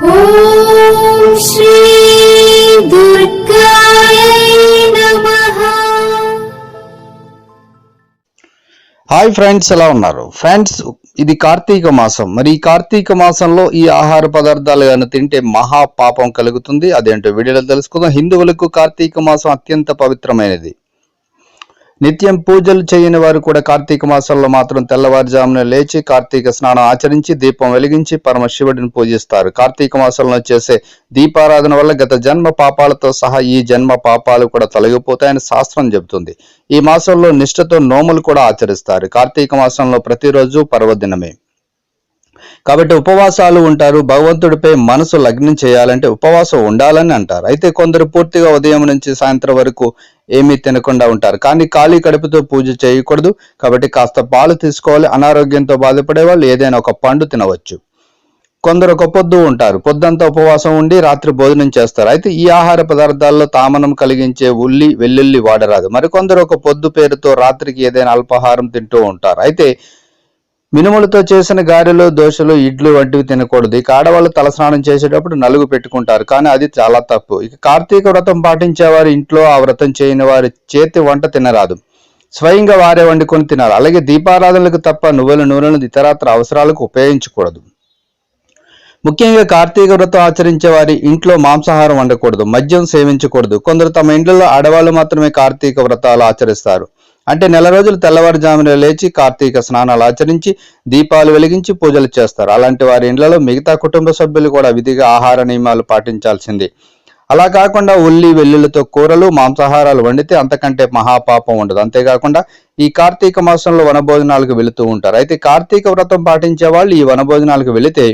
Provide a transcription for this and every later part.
Hi friends ఎలా ఉన్నారు? Friends ఇది కార్తీక మాసం. మరి ఈ కార్తీక మాసంలో ఈ ఆహార పదార్థాలు కానీ తింటే మహా పాపం కలుగుతుంది. అదేంటో వీడియోలో తెలుసుకుందాం. హిందువులకు కార్తీక మాసం అత్యంత పవిత్రమైనది. నిత్యం పూజలు చేయని వారు కూడా కార్తీక మాసంలో మాత్రం తెల్లవారుజామున లేచి కార్తీక స్నానం ఆచరించి దీపం వెలిగించి పరమశివుడిని పూజిస్తారు. కార్తీక మాసంలో చేసే దీపారాధన వల్ల గత జన్మ పాపాలతో సహా ఈ జన్మ పాపాలు కూడా తొలగిపోతాయని శాస్త్రం చెబుతుంది. ఈ మాసంలో నిష్ఠతో నోములు కూడా ఆచరిస్తారు. కార్తీక మాసంలో ప్రతిరోజు పర్వదినమే. కాబట్టి ఉపవాసాలు ఉంటారు భగవంతుడిపై మనసు లగ్నం చేయాలంటే ఉపవాసం ఉండాలని అంటారు. అయితే కొందరు పూర్తిగా ఉదయం నుంచి సాయంత్రం వరకు ఏమీ తినకుండా ఉంటారు. కానీ ఖాళీ కడుపుతో పూజ చేయకూడదు. కాబట్టి కాస్త పాలు తీసుకోవాలి. అనారోగ్యంతో బాధపడే వాళ్ళు ఏదైనా ఒక పండు తినవచ్చు. కొందరు ఒక పొద్దు ఉంటారు. పొద్దంతా ఉపవాసం ఉండి రాత్రి భోజనం చేస్తారు. అయితే ఈ ఆహార పదార్థాల్లో తామనం కలిగించే ఉల్లి వెల్లుల్లి వాడరాదు. మరికొందరు ఒక పొద్దు పేరుతో రాత్రికి ఏదైనా అల్పాహారం తింటూ ఉంటారు. అయితే మినుములతో చేసిన గారెలు దోశలు ఇడ్లు వంటివి తినకూడదు. ఇక ఆడవాళ్ళు తలస్నానం చేసేటప్పుడు నలుగు పెట్టుకుంటారు. కానీ అది చాలా తప్పు. ఇక కార్తీక వ్రతం పాటించేవారు ఇంట్లో ఆ వ్రతం చేయని వారి చేతి వంట తినరాదు. స్వయంగా వారే వండుకొని తినాలి. అలాగే దీపారాధనలకు తప్ప నువ్వుల నూనెలను ఇతరత్ర అవసరాలకు ఉపయోగించకూడదు. ముఖ్యంగా కార్తీక వ్రతం ఆచరించే వారి ఇంట్లో మాంసాహారం వండకూడదు. మద్యం సేవించకూడదు. కొందరు తమ ఇండ్లలో ఆడవాళ్ళు మాత్రమే కార్తీక వ్రతాలు ఆచరిస్తారు. అంటే నెల రోజులు తెల్లవారుజామున లేచి కార్తీక స్నానాలు ఆచరించి దీపాలు వెలిగించి పూజలు చేస్తారు. అలాంటి వారి ఇండ్లలో మిగతా కుటుంబ సభ్యులు కూడా విధిగా ఆహార నియమాలు పాటించాల్సింది. అలా కాకుండా ఉల్లి వెల్లుల్లితో కూరలు మాంసాహారాలు వండితే అంతకంటే మహాపాపం ఉండదు. అంతేకాకుండా ఈ కార్తీక మాసంలో వనభోజనాలకు వెళుతూ ఉంటారు. అయితే కార్తీక వ్రతం పాటించే వాళ్ళు ఈ వనభోజనాలకు వెళితే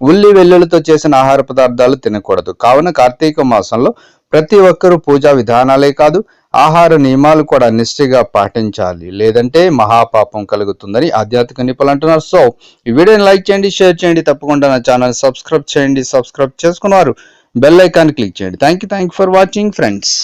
ఉల్లి వెల్లుల్లితో చేసిన ఆహార పదార్థాలు తినకూడదు. కావున కార్తీక మాసంలో ప్రతి ఒక్కరూ పూజా విధానాలే కాదు ఆహార నియమాలు కూడా నిష్ఠగా పాటించాలి. లేదంటే మహాపాపం కలుగుతుందని ఆధ్యాత్మిక నిపుణులు అంటున్నారు. సో ఈ వీడియోని లైక్ చేయండి షేర్ చేయండి. తప్పకుండా నా ఛానల్ సబ్స్క్రైబ్ చేయండి. సబ్స్క్రైబ్ చేసుకున్నారు బెల్ ఐకాన్ క్లిక్ చేయండి. Thank you thank for watching friends.